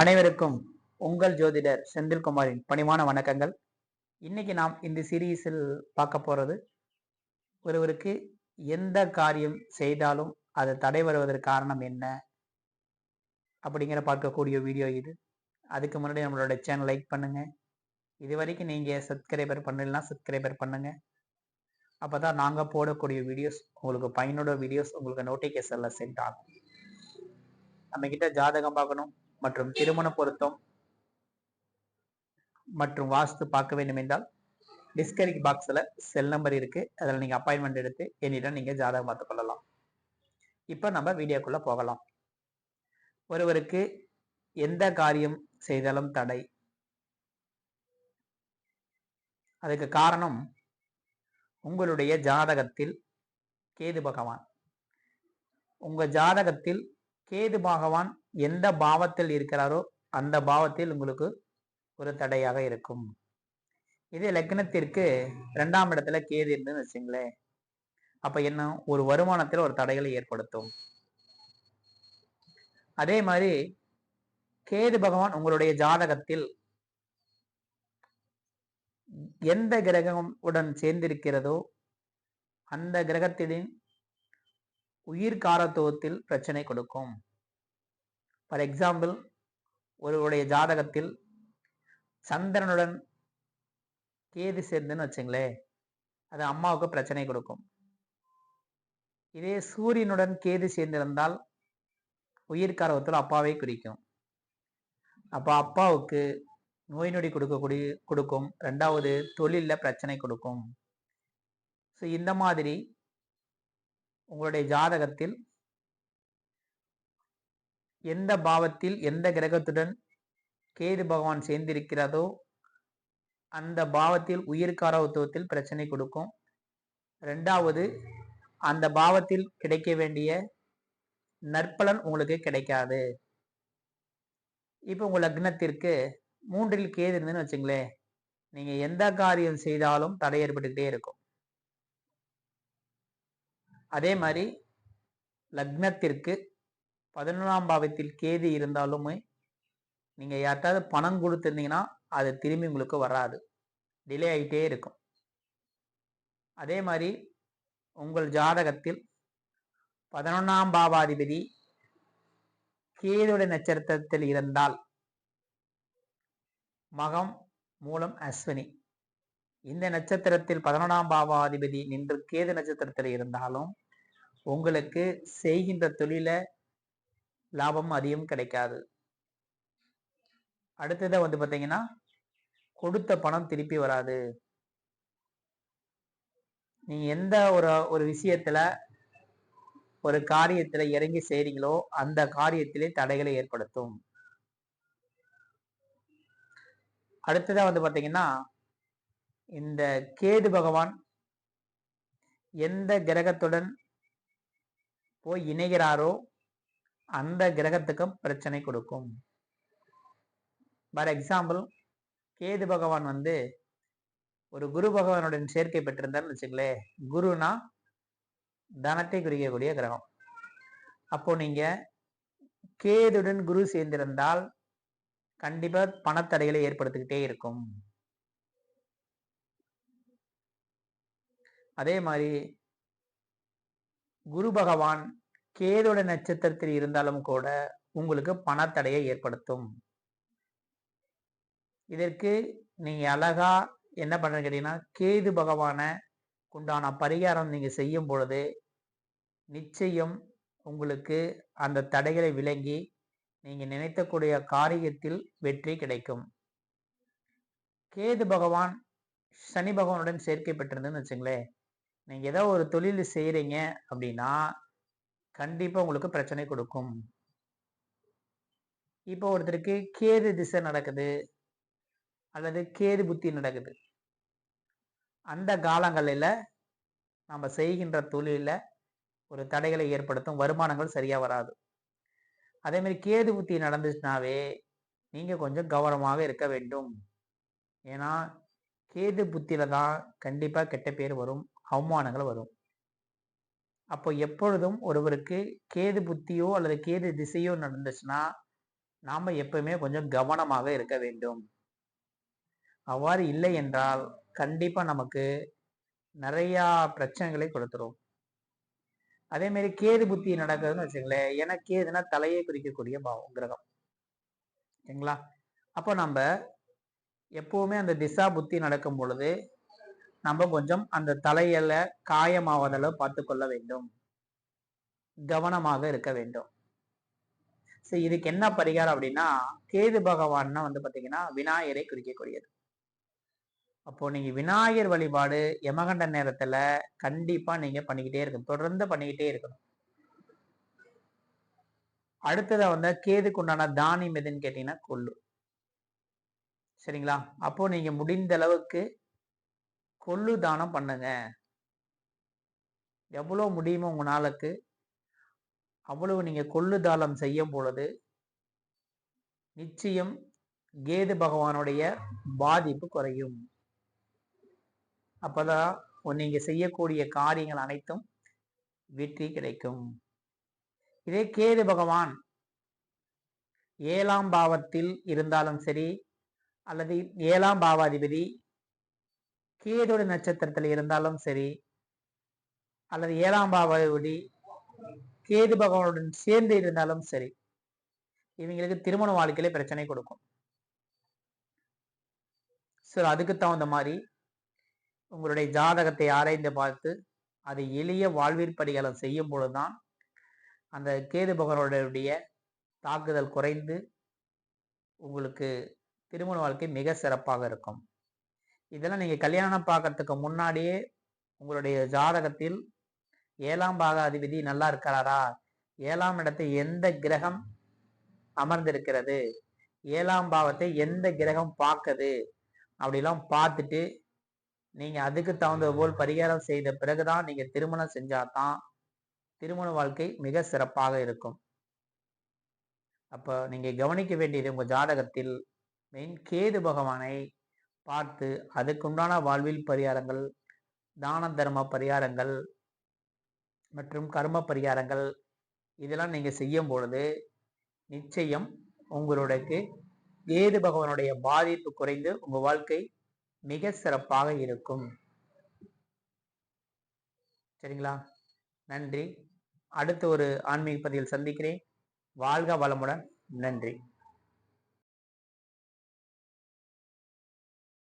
அனைவருக்கும் உங்கள் ஜோதிடர் செந்தில்குமாரின் பணிவான வணக்கங்கள். இன்னைக்கு நாம் இந்த சீரீஸில் பார்க்க போகிறது ஒருவருக்கு எந்த காரியம் செய்தாலும் அது தடை வருவதற்கு காரணம் என்ன? அப்படிங்கிற பார்க்கக்கூடிய வீடியோ இது. அதுக்கு முன்னாடி நம்மளோட சேனல் லைக் பண்ணுங்கள் இது வரைக்கும் நீங்கள் சப்ஸ்கிரைபர் பண்ணலாம் சப்ஸ்கிரைபர் அப்போ தான் நாங்கள் போடக்கூடிய வீடியோஸ் உங்களுக்கு பையனோட வீடியோஸ் உங்களுக்கு நோட்டிஃபிகேஷனில் சென்ட் ஆகும். நம்ம ஜாதகம் பார்க்கணும். மற்றும் திருமண பொருத்தம் மற்றும் வாஸ்து பார்க்க வேண்டும் என்றால் டிஸ்கரிக் பாக்ஸில் செல் நம்பர் இருக்குது அதில் நீங்கள் அப்பாயின்மெண்ட் எடுத்து என்னிடம் நீங்கள் ஜாதகம் பார்த்து கொள்ளலாம். இப்போ நம்ம வீடியோக்குள்ளே போகலாம். ஒருவருக்கு எந்த காரியம் செய்தாலும் தடை. அதுக்கு காரணம் உங்களுடைய ஜாதகத்தில் கேது பகவான். உங்கள் ஜாதகத்தில் கேது பகவான் எந்த பாவத்தில் இருக்கிறாரோ அந்த பாவத்தில் உங்களுக்கு ஒரு தடையாக இருக்கும். இதே லக்னத்திற்கு ரெண்டாம் இடத்துல கேது இருந்துன்னு வச்சுங்களேன். அப்ப என்ன? ஒரு வருமானத்தில் ஒரு தடைகளை ஏற்படுத்தும். அதே மாதிரி கேது பகவான் உங்களுடைய ஜாதகத்தில் எந்த கிரகம் உடன் சேர்ந்திருக்கிறதோ அந்த கிரகத்தின் உயிர் காரத்துவத்தில் பிரச்சனை கொடுக்கும். ஃபார் எக்ஸாம்பிள் ஒருவருடைய ஜாதகத்தில் சந்திரனுடன் கேது சேர்ந்துன்னு வச்சுங்களேன் அது அம்மாவுக்கு பிரச்சனை கொடுக்கும். இதே சூரியனுடன் கேது சேர்ந்திருந்தால் உயிர்காரவத்தில் அப்பாவை குறிக்கும். அப்போ அப்பாவுக்கு நோய் நொடி கொடுக்கக்கூடிய கொடுக்கும். ரெண்டாவது தொழிலில் பிரச்சனை கொடுக்கும். ஸோ இந்த மாதிரி உங்களுடைய ஜாதகத்தில் எந்த பாவத்தில் எந்த கிரகத்துடன் கேது பகவான் சேர்ந்திருக்கிறதோ அந்த பாவத்தில் உயிர்காரவத்துவத்தில் பிரச்சனை கொடுக்கும். ரெண்டாவது அந்த பாவத்தில் கிடைக்க வேண்டிய நற்பலன் உங்களுக்கு கிடைக்காது. இப்போ உங்கள் லக்னத்திற்கு மூன்றில் கேது இருந்துன்னு வச்சுங்களேன் நீங்கள் எந்த காரியம் செய்தாலும் தடை ஏற்பட்டுக்கிட்டே இருக்கும். அதே மாதிரி லக்னத்திற்கு பதினொன்றாம் பாவத்தில் கேது இருந்தாலுமே நீங்கள் யார்ட்டாவது பணம் கொடுத்துருந்தீங்கன்னா அது திரும்பி உங்களுக்கு வராது. டிலே ஆகிட்டே இருக்கும். அதே மாதிரி உங்கள் ஜாதகத்தில் பதினொன்றாம் பாவாதிபதி கேதுடைய நட்சத்திரத்தில் இருந்தால் மகம் மூலம் அஸ்வினி. இந்த நட்சத்திரத்தில் பதினொன்றாம் பாவாதிபதி நின்று கேது நட்சத்திரத்தில் இருந்தாலும் உங்களுக்கு செய்கின்ற தொழில லாபம் அதிகம் கிடைக்காது. அடுத்ததை வந்து பார்த்தீங்கன்னா கொடுத்த பணம் திருப்பி வராது. நீங்க எந்த ஒரு ஒரு விஷயத்துல ஒரு காரியத்துல இறங்கி செய்றீங்களோ அந்த காரியத்திலே தடைகளை ஏற்படுத்தும். அடுத்ததா வந்து பாத்தீங்கன்னா இந்த கேது பகவான் எந்த கிரகத்துடன் போய் இணைகிறாரோ அந்த கிரகத்துக்கும் பிரச்சனை கொடுக்கும். ஃபார் எக்ஸாம்பிள் கேது பகவான் வந்து ஒரு குரு பகவானுடன் சேர்க்கை பெற்றிருந்தார்னு வச்சுங்களே குருனா தனத்தை குறிக்கக்கூடிய கிரகம். அப்போ நீங்க கேதுடன் குரு சேர்ந்திருந்தால் கண்டிப்பா பணத்தடைகளை ஏற்படுத்திக்கிட்டே இருக்கும். அதே மாதிரி குரு பகவான் கேதுட நட்சத்திரத்தில் இருந்தாலும் கூட உங்களுக்கு பணத்தடையை ஏற்படுத்தும். இதற்கு நீங்க அழகா என்ன பண்றது கேட்டீங்கன்னா கேது பகவான உண்டான பரிகாரம் நீங்க செய்யும் பொழுது நிச்சயம் உங்களுக்கு அந்த தடைகளை விளங்கி நீங்க நினைத்தக்கூடிய காரியத்தில் வெற்றி கிடைக்கும். கேது பகவான் சனி பகவானுடன் சேர்க்கை பெற்றிருந்ததுன்னு வச்சுங்களேன் நீங்கள் ஏதோ ஒரு தொழில் செய்கிறீங்க அப்படின்னா கண்டிப்பாக உங்களுக்கு பிரச்சனை கொடுக்கும். இப்போ ஒருத்தருக்கு கேது திசை நடக்குது அல்லது கேது புத்தி நடக்குது. அந்த காலங்களில் நம்ம செய்கின்ற தொழிலில் ஒரு தடைகளை ஏற்படுத்தும் வருமானங்கள் சரியாக வராது. அதே மாதிரி கேது புத்தி நடந்துச்சுனாவே நீங்கள் கொஞ்சம் கவனமாக இருக்க வேண்டும். ஏன்னா கேது புத்தியில தான் கண்டிப்பாக கெட்ட பேர் வரும். அவமானங்கள் வரும். அப்போ எப்பொழுதும் ஒருவருக்கு கேது புத்தியோ அல்லது கேது திசையோ நடந்துச்சுன்னா நாம எப்பவுமே கொஞ்சம் கவனமாக இருக்க வேண்டும். அவ்வாறு இல்லை என்றால் கண்டிப்பா நமக்கு நிறையா பிரச்சனைகளை கொடுத்துரும். அதே மாதிரி கேது புத்தி நடக்குதுன்னு வச்சுங்களேன் ஏன்னா கேதுன்னா தலையை குறிக்கக்கூடிய பாவம் கிரகம். சரிங்களா? அப்போ நம்ம எப்பவுமே அந்த திசா புத்தி நடக்கும் பொழுது நம்ம கொஞ்சம் அந்த தலையில காயமாவதளவு பார்த்து கொள்ள வேண்டும். கவனமாக இருக்க வேண்டும். சரி இதுக்கு என்ன பரிகாரம் அப்படின்னா கேது பகவான்னா வந்து பாத்தீங்கன்னா விநாயகரை குறிக்கக்கூடியது. அப்போ நீங்க விநாயகர் வழிபாடு யமகண்ட நேரத்துல கண்டிப்பா நீங்க பண்ணிக்கிட்டே இருக்கணும். தொடர்ந்து பண்ணிக்கிட்டே இருக்கணும். அடுத்ததை வந்து கேதுக்கு உண்டான தானியம் எதுன்னு கேட்டீங்கன்னா கொள்ளு. சரிங்களா? அப்போ நீங்க முடிந்த அளவுக்கு கொள்ளு தானம் பண்ணுங்க. எவ்வளவு முடியுமோ உங்கள் நாளுக்கு அவ்வளவு நீங்க கொள்ளு தானம் செய்யும் பொழுது நிச்சயம் கேது பகவானுடைய பாதிப்பு குறையும். அப்போதான் நீங்க செய்யக்கூடிய காரியங்கள் அனைத்தும் வெற்றி கிடைக்கும். இதே கேது பகவான் ஏழாம் பாவத்தில் இருந்தாலும் சரி அல்லது ஏழாம் பாவாதிபதி கேதோட நட்சத்திரத்தில் இருந்தாலும் சரி அல்லது ஏழாம் பாவடி கேது பகவானுடன் சேர்ந்து இருந்தாலும் சரி இவங்களுக்கு திருமண வாழ்க்கையில பிரச்சனை கொடுக்கும். சார் அதுக்கு தகுந்த மாதிரி உங்களுடைய ஜாதகத்தை ஆராய்ந்து பார்த்து அதை எளிய வாழ்விற்படிகளை செய்யும் பொழுதுதான் அந்த கேது பகவானுடைய தாக்குதல் குறைந்து உங்களுக்கு திருமண வாழ்க்கை மிக சிறப்பாக இருக்கும். இதெல்லாம் நீங்கள் கல்யாணம் பார்க்கறதுக்கு முன்னாடியே உங்களுடைய ஜாதகத்தில் ஏழாம் பாகாதிபதி நல்லா இருக்கிறாரா ஏழாம் இடத்தை எந்த கிரகம் அமர்ந்திருக்கிறது? ஏழாம் பாவத்தை எந்த கிரகம் பார்க்குது? அப்படிலாம் பார்த்துட்டு நீங்கள் அதுக்கு தகுந்த போல் பரிகாரம் செய்த பிறகுதான் நீங்கள் திருமணம் செஞ்சாதான் திருமண வாழ்க்கை மிக சிறப்பாக இருக்கும். அப்போ நீங்கள் கவனிக்க வேண்டியது உங்கள் ஜாதகத்தில் மெயின் கேது பகவானை பார்த்து அதுக்குண்டான வாழ்வில் பரிகாரங்கள் தான தர்ம பரிகாரங்கள் மற்றும் கர்ம பரிகாரங்கள் இதெல்லாம் நீங்கள் செய்யும் பொழுது நிச்சயம் உங்களுடைய கேது பகவானுடைய பாதிப்பு குறைந்து உங்கள் வாழ்க்கை மிக சிறப்பாக இருக்கும். சரிங்களா? நன்றி. அடுத்த ஒரு ஆன்மீக பதிவில் சந்திக்கிறேன். வாழ்க வளமுடன். நன்றி.